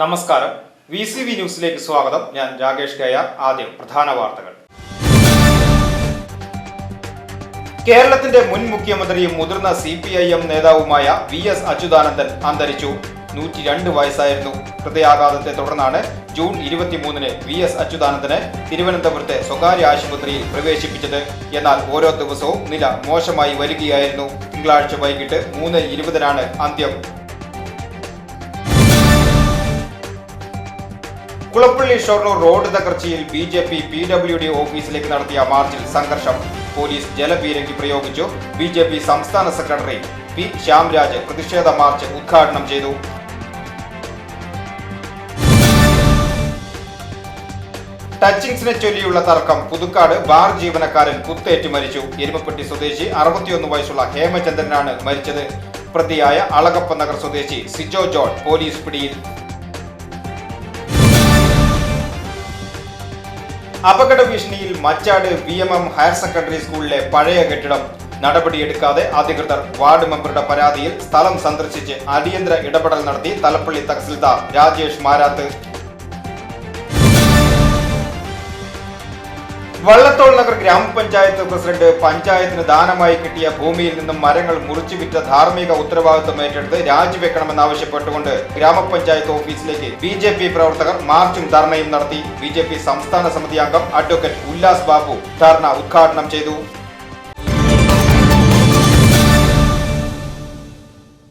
നമസ്കാരം. V C V ന്യൂസിലേക്ക് സ്വാഗതം. ഞാൻ രാകേഷ് കയ്യാർ. ആദ്യം പ്രധാന വാർത്തകൾ. കേരളത്തിന്റെ മുൻ മുഖ്യമന്ത്രിയും മുതിർന്ന സി പി ഐ എം നേതാവുമായ വി എസ് അച്യുതാനന്ദൻ അന്തരിച്ചു. നൂറ്റി രണ്ട് വയസ്സായിരുന്നു ഹൃദയാഘാതത്തെ തുടർന്നാണ് ജൂൺ ഇരുപത്തിമൂന്നിന് വി എസ് അച്യുതാനന്ദനെ തിരുവനന്തപുരത്തെ സ്വകാര്യ ആശുപത്രിയിൽ പ്രവേശിപ്പിച്ചത്. എന്നാൽ ഓരോ ദിവസവും നില മോശമായി വരികയായിരുന്നു. തിങ്കളാഴ്ച വൈകിട്ട് മൂന്ന് ഇരുപതിനാണ് അന്ത്യം. കുളപ്പള്ളി ഷൊർണൂർ റോഡ് തകർച്ചയിൽ B J P P W D ഓഫീസിലേക്ക് നടത്തിയ മാർച്ചിൽ സംഘർഷം പോലീസ് ജലപീരങ്കി പ്രയോഗിച്ചു. ബി ജെ പി സംസ്ഥാന സെക്രട്ടറി പി ശ്യാംരാജ് പ്രതിഷേധ മാർച്ച് ഉദ്ഘാടനം ചെയ്തു. ടച്ചിങ്സിനെ ചൊല്ലിയുള്ള തർക്കം പുതുക്കാട് ബാർ ജീവനക്കാരൻ കുത്തേറ്റ് മരിച്ചു. എരുമപ്പെട്ടി സ്വദേശി അറുപത്തിയൊന്ന് വയസ്സുള്ള ഹേമചന്ദ്രനാണ് മരിച്ചത്. പ്രതിയായ അളകപ്പ നഗർ സ്വദേശി സിജോ ജോൺ പോലീസ് പിടിയിൽ അപകട ഭീഷണിയിൽ Machad V M M higher secondary സ്കൂളിലെ പഴയ കെട്ടിടം. നടപടിയെടുക്കാതെ അധികൃതർ വാർഡ് മെമ്പറുടെ പരാതിയിൽ സ്ഥലം സന്ദർശിച്ച് അടിയന്തര ഇടപെടൽ നടത്തി തലപ്പള്ളി തഹസിൽദാർ രാജേഷ് മാരാത്ത്. വള്ളത്തോൾ നഗർ ഗ്രാമപഞ്ചായത്ത് പ്രസിഡന്റ് പഞ്ചായത്തിന് ദാനമായി കിട്ടിയ ഭൂമിയിൽ നിന്നും മരങ്ങൾ മുറിച്ചു വിറ്റ ധാർമ്മിക ഉത്തരവാദിത്വം ഏറ്റെടുത്ത് രാജിവെക്കണമെന്നാവശ്യപ്പെട്ടുകൊണ്ട് ഗ്രാമപഞ്ചായത്ത് ഓഫീസിലേക്ക് ബി ജെ പി പ്രവർത്തകർ മാർച്ചും ധർണയും നടത്തി ബി ജെ പി സംസ്ഥാന സമിതി അംഗം അഡ്വക്കേറ്റ് ഉല്ലാസ് ബാബു ധർണ ഉദ്ഘാടനം ചെയ്തു.